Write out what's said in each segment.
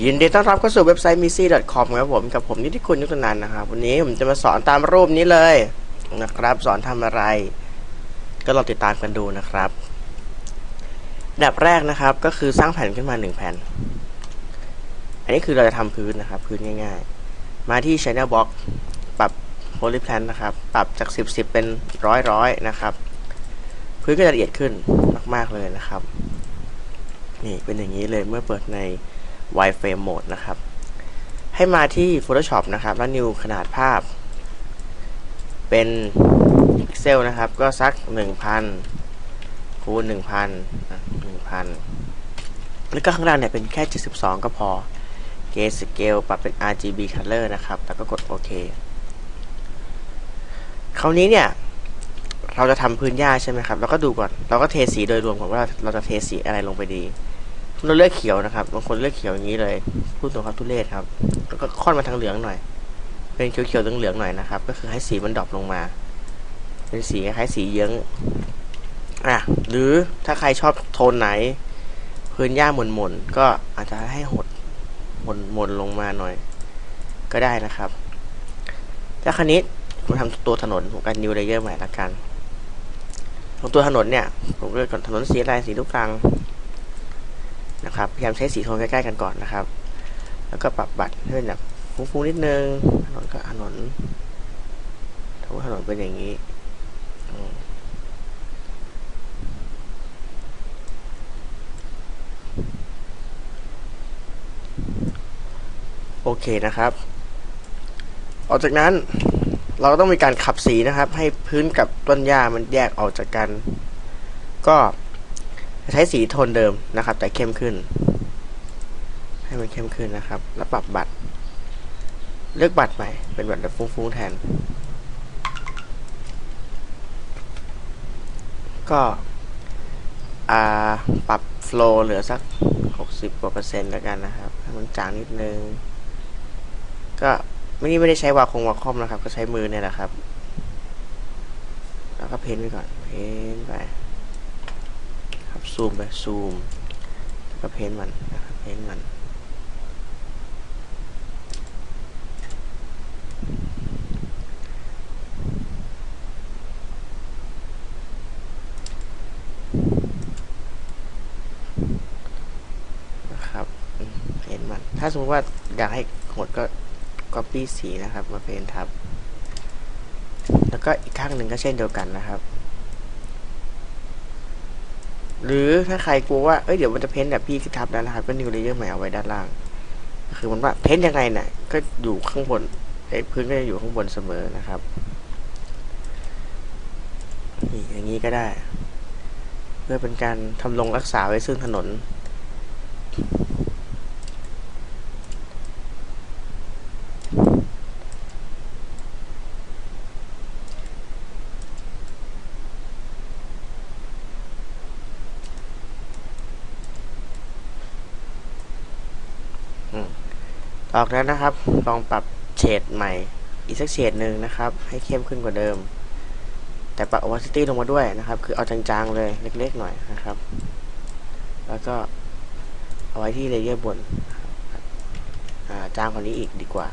ยินดีต้อนรับเข้าสู่เว็บไซต์ m i s i c o m ครับผมกับผมนิติคุณยุทธนันนะครับ วันนี้ผมจะมาสอนตามรูปนี้เลยนะครับ สอนทำอะไร ก็ลองติดตามกันดูนะครับดับแรกนะครับก็คือสร้างแผ่นขึ้นมาหนึ่งแผ่น อันนี้คือเราจะทำพื้นนะครับ พื้นง่าย ๆ มาที่ Channel Box ปรับ Polyplan นะครับ ปรับจาก 10 10 เป็นร้อยร้อยนะครับ พื้นก็จะละเอียดขึ้นมากๆเลยนะครับ นี่เป็นอย่างนี้เลยเมื่อเปิดใน wireframe mode นะครับ ให้มาที่ Photoshop นะครับ แล้ว new ขนาดภาพ เป็นพิกเซลนะครับ ก็สัก 1000 คูณ 1000อะ1000 แล้วก็ข้างล่างเนี่ยเป็นแค่ 72 ก็พอ Gauge Scale ปรับเป็น RGB Color นะครับ แล้วก็กดโอเค คราวนี้เนี่ยเราจะทำพื้นหญ้าใช่ไหมครับเราก็ดูก่อน เราก็เทสีโดยรวมก่อนว่าเราจะเทสีอะไรลงไปดี เราเลือกเขียวนะครับบางคนเลือกเขียวอย่างนี้เลยพูดตรงครับทุเรศครับแล้วก็ค่อนมาทางเหลืองหน่อย เป็นเขียวๆเหลืองๆหน่อยนะครับ ก็คือให้สีมันดรอปลงมา เป็นสีคล้ายสีเยื้องอะหรือถ้าใครชอบโทนไหน พื้นหญ้าหม่นๆก็อาจจะให้หดหม่นหม่นลงมาหน่อย ก็ได้นะครับถ้าคันนี้ผมทำตัวถนนผมกันนิวเลเยอร์ใหม่ละกันของตัวถนนเนี่ยผมเลือกก่อนถนนสีอะไรสีลูกกลาง นะครับพยายามใช้สีโทนใกล้ๆกันก่อนนะครับ แล้วก็ปรับบัตรให้เป็นแบบฟุ้งๆนิดนึงถนนก็ถนนถ้าถนนเป็นอย่างนี้โอเคนะครับ ออกจากนั้นเราก็ต้องมีการขับสีนะครับ ให้พื้นกับต้นหญ้ามันแยกออกจากกัน ก็ ใช้สีโทนเดิมนะครับ แต่เข้มขึ้น ให้มันเข้มขึ้นนะครับ แล้วปรับบัตร เลือกบัตรใหม่ เป็นบัตรแบบฟุ้งๆแทน ก็อ่าปรับโฟล์เหลือสัก 60กว่าเปอร์เซ็นต์แล้วกันนะครับ ให้มันจางนิดนึง ก็ไม่นี่ไม่ได้ใช้วาคงวาคอมนะครับ ก็ใช้มือเนี่ยแหละครับ แล้วก็เพ้นไปก่อน เพ้นไป ครับซูมไปซูมแล้วก็เพ้นมันนะครับเพ้นมันนะครับเพ้นมัน ถ้าสมมติว่าอยากให้หดก็ copy สีนะครับ มาเพ้นทับ แล้วก็อีกข้างหนึ่งก็เช่นเดียวกันนะครับ หรือถ้าใครกลัวว่า เอ้ยเดี๋ยวมันจะเพ้นแบบพี่ที่ทับแล้วนะครับก็นิวเลเยอร์ใหม่เอาไว้ด้านล่าง คือมันว่าเพ้นยังไงเนี่ยก็อยู่ข้างบนไอ้พื้นก็จะอยู่ข้างบนเสมอนะครับนี่อย่างนี้ก็ได้ เพื่อเป็นการทำลงรักษาไว้ซึ่งถนน ออกแล้วนะครับ ลองปรับเฉดใหม่ อีกสักเฉดหนึ่งนะครับ ให้เข้มขึ้นกว่าเดิม แต่ปรับ opacity ลงมาด้วยนะครับ คือเอาจางๆเลยเล็กๆหน่อยนะครับ แล้วก็เอาไว้ที่เลเยอร์บนาจางกว่านี้อีกดีกว่า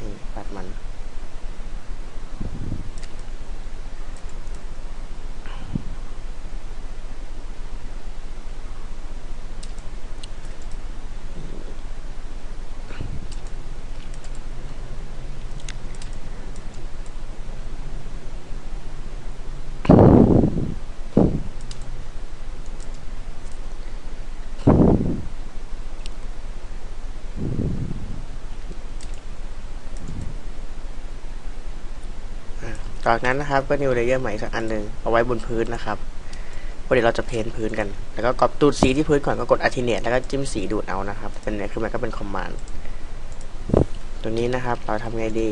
นี่ปัดมัน จากนั้นนะครับก็ new layer ใหม่สักอันหนึ่งเอาไว้บนพื้นนะครับเพราะเดี๋ยวเราจะเพ้นพื้นกัน แล้วก็กอบดูดสีที่พื้นก่อนก็กด alternate แล้วก็จิ้มสีดูดเอานะครับเป็นเนี่ยคือมันก็เป็น command ตัวนี้นะครับเราทำไงดี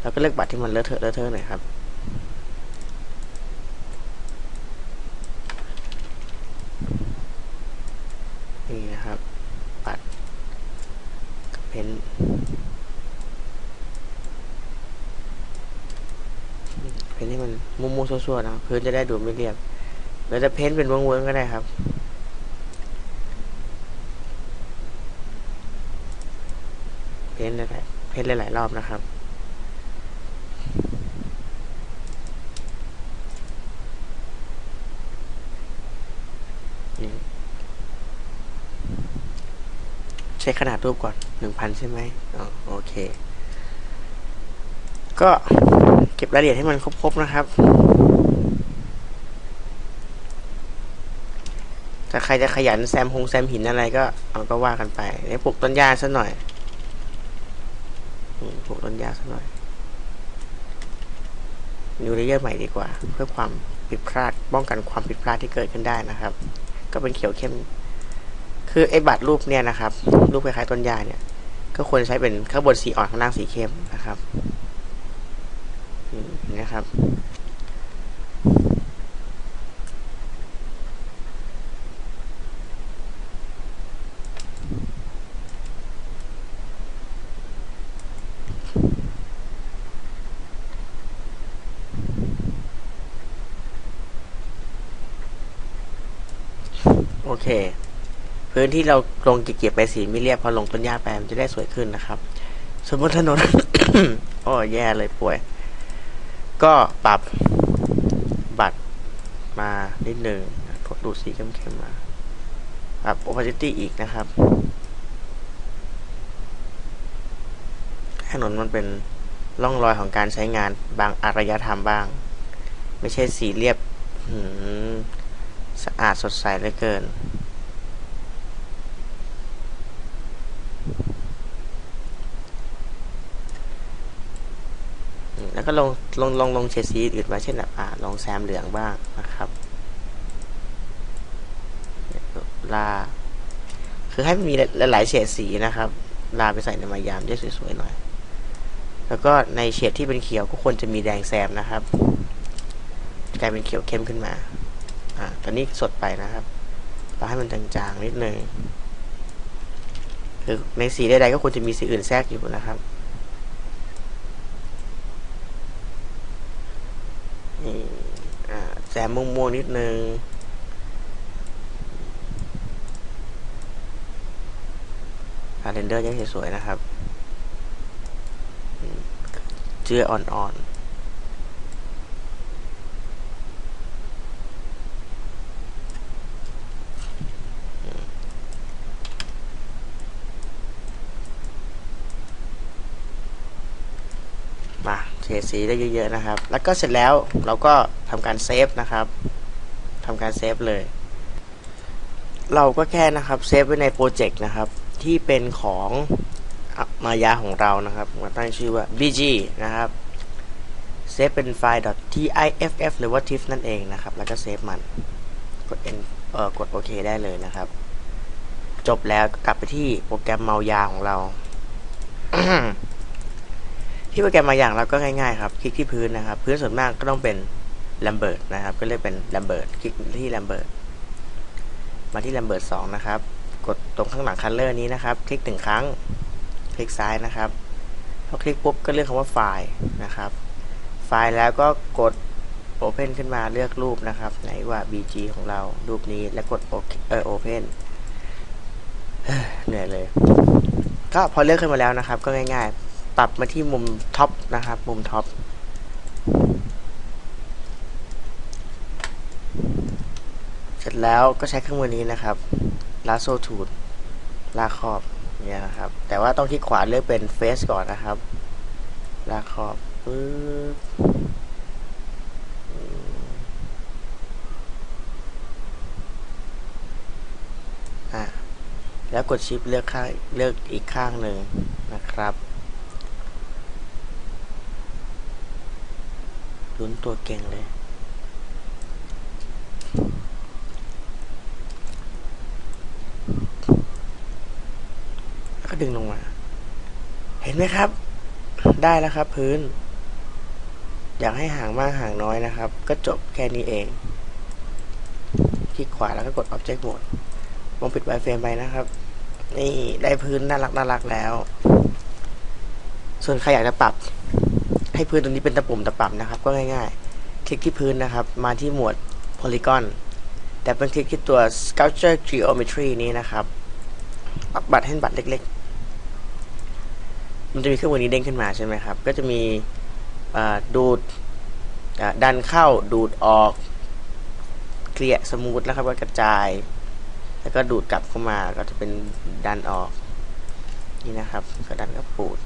เราก็เลือกบัตรที่มันเลอะเทอะเลอะเทอะหน่อยครับนี่นะครับบัตรเพ้น นที่มันมุมมุๆส่วนๆนะพื้นจะได้ดูไม่เรียบเราจะเพ้นเป็นวงๆก็ได้ครับ เพ้นหลายเพ้นหลายๆรอบนะครับใช้ขนาดรูปก่อนหนึ่งพันใช่ไหมอ๋อโอเค ก็ ก็บรายละเอียดให้มันครบ ๆ นะครับ ถ้าใครจะขยันแซมหงแซมหินอะไรก็เอาก็ว่ากันไปนี่ปลูกต้นหญ้าซะหน่อยปลูกต้นหญ้าซะหน่อยนิวเลเยอร์ใหม่ดีกว่า เพื่อความผิดพลาดป้องกันความผิดพลาดที่เกิดขึ้นได้นะครับ ก็เป็นเขียวเข้ม คือไอ้บัตรรูปเนี่ยนะครับ รูปคล้ายๆต้นหญ้าเนี่ย ก็ควรใช้เป็นข้างบนสีอ่อนข้างล่างสีเข้มนะครับ นะครับ โอเค พื้นที่เราลงเกี่ยบไปสีไม่เรียบพอลงต้นหญ้าไปมันจะได้สวยขึ้นนะครับ สมมติถนน โอ้แย่เลยป่วย ก็ปรับบัตรมานิดหนึ่งดดูดสีเข้มๆมาปรับ opacity อีกนะครับถนนมันเป็นร่องรอยของการใช้งานบางอารยธรรมบ้าง ไม่ใช่สีเรียบสะอาดสดใสเหลือเกิน อืม แล้วก็ลงลงลงลงเฉดสีอื่นมาเช่นแบบอ่าลงแซมเหลืองบ้างนะครับเนี่ยลา คือให้มันมีหลายๆเฉดสีนะครับ ลาไปใส่ในมายามจะสวยๆหน่อย แล้วก็ในเฉดที่เป็นเขียวก็ควรจะมีแดงแซมนะครับกลายเป็นเขียวเข้มขึ้นมาอ่าตอนนี้สดไปนะครับเราให้มันจางๆนิดนึงคือในสีใดๆก็ควรจะมีสีอื่นแทรกอยู่นะครับ นี่แสมม่วงๆนิดนึงคาเรนเดอร์ยังสวยๆนะครับ เจืออ่อนๆอืม มาเฉดสีได้เยอะๆนะครับ แล้วก็เสร็จแล้วเราก็ทำการเซฟนะครับทำการเซฟเลย เราก็แค่นะครับเซฟไว้ในโปรเจกต์นะครับ ที่เป็นของมายาของเรานะครับมาตั้งชื่อว่า bg นะครับเซฟเป็นไฟล์ .tiff หรือว่า tiff นั่นเองนะครับ แล้วก็เซฟมัน กด N เอ่อกดโอเคได้เลยนะครับ จบแล้วก็กลับไปที่โปรแกรมเมายาของเรา ที่โปรแกรมมาอย่างเราก็ง่ายๆครับคลิกที่พื้นนะครับ พื้นส่วนมากก็ต้องเป็น Lambert นะครับ ก็เรียกเป็น Lambert คลิกที่ Lambert มาที่ Lambert 2นะครับ กดตรงข้างหลังคัลเลอร์นี้นะครับ คลิกหนึ่งครั้ง คลิกซ้ายนะครับพอคลิกปุ๊บก็เลือกคำว่าไฟล์นะครับ ไฟล์แล้วก็กด Open ขึ้นมาเลือกรูปนะครับไหนว่า BG ของเรารูปนี้แล้วกดเออ Open เหนื่อยเลย ก็พอเลือกขึ้นมาแล้วนะครับ ก็ง่าย ๆ ปรับมาที่มุมท็อปนะครับ มุมท็อปเสร็จแล้วก็ใช้เครื่องมือนี้นะครับ lasso tool ลากขอบเนี่ยนะครับ แต่ว่าต้องที่ขวาเลือกเป็น face ก่อนนะครับลากขอบปึ๊บแล้วกดชิปเลือกข้างเลือกอีกข้างหนึ่งนะครับ ลุ้นตัวเก่งเลย ก็ดึงลงมา เห็นไหมครับ ได้แล้วครับพื้น อยากให้ห่างมากห่างน้อยนะครับ ก็จบแค่นี้เอง คลิกขวาแล้วก็กด Object Mode มองปิดไวเฟรมไปนะครับ นี่ได้พื้นน่ารักน่ารักแล้ว ส่วนใครอยากจะปรับ ให้พื้นตรงนี้เป็นตะปุ่มตะปับนะครับ ก็ง่ายๆ คลิกที่พื้นนะครับ มาที่หมวด Polygon แต่เป็นคลิกที่ตัว Sculpture Geometry นี้นะครับปรับบัตรให้บัตรเล็กๆ มันจะมีเครื่องมือนี้เด้งขึ้นมาใช่ไหมครับ ก็จะมีดูดดันเข้าดูดออกเคลียร์สมูทนะครับก็กระจาย แล้วก็ดูดกลับเข้ามาก็จะเป็นดันออกนี่นะครับก็ดันก็ปูด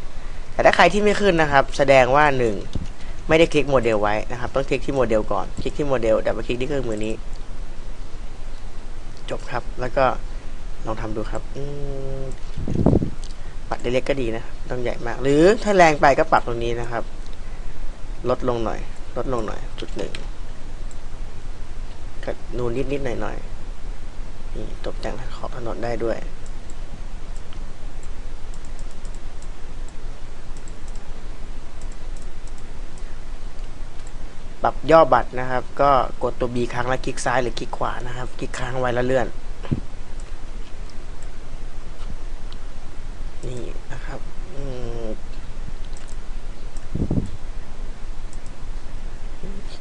แต่ถ้าใครที่ไม่ขึ้นนะครับ แสดงว่าหนึ่งไม่ได้คลิกโมเดลไว้นะครับ ต้องคลิกที่โมเดลก่อน คลิกที่โมเดลดับเบิลคลิกที่เครื่องมือนี้ จบครับ แล้วก็ลองทำดูครับปัดเล็กๆก็ดีนะต้องใหญ่มาก หรือถ้าแรงไปก็ปรับตรงนี้นะครับ ลดลงหน่อย ลดลงหน่อย จุดหนึ่งก็นูนนิดๆหน่อยๆนี่ตกแต่งขอบถนนได้ด้วย ปรับย่อบัตรนะครับ ก็กดตัว B ครั้งแล้วคลิกซ้ายหรือคลิกขวานะครับ คลิกค้างไว้แล้วเลื่อน นี่นะครับอืม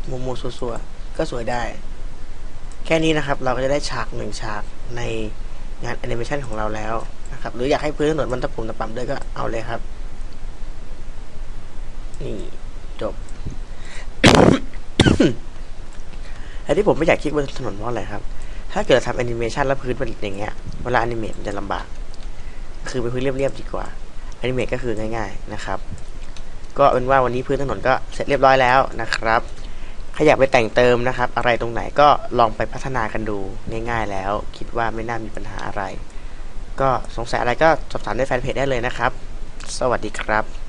มัวมัวๆซัวๆก็สวยได้ แค่นี้นะครับเราก็จะได้ฉากหนึ่งฉากในงานแอนิเมชันของเราแล้วนะครับ หรืออยากให้พื้นถนนมันตะปุ่มตะป่ำด้วยก็เอาเลยครับ นี่จบ แต่ที่ผมไม่อยากคลิกบนถนนเพราะอะไรครับ ถ้าเกิดทำแอนิเมชันแล้วพื้นเป็นอย่างเงี้ย เวลาแอนิเมตมันจะลำบาก คือเป็นพื้นเรียบๆดีกว่าแอนิเมตก็คือง่าย ๆนะครับ ก็เป็นว่าวันนี้พื้นถนนก็เสร็จเรียบร้อยแล้วนะครับใครอยากไปแต่งเติมนะครับ อะไรตรงไหนก็ลองไปพัฒนากันดูง่ายๆแล้ว คิดว่าไม่น่ามีปัญหาอะไร ก็สงสัยอะไรก็สอบถามในแฟนเพจได้เลยนะครับ สวัสดีครับ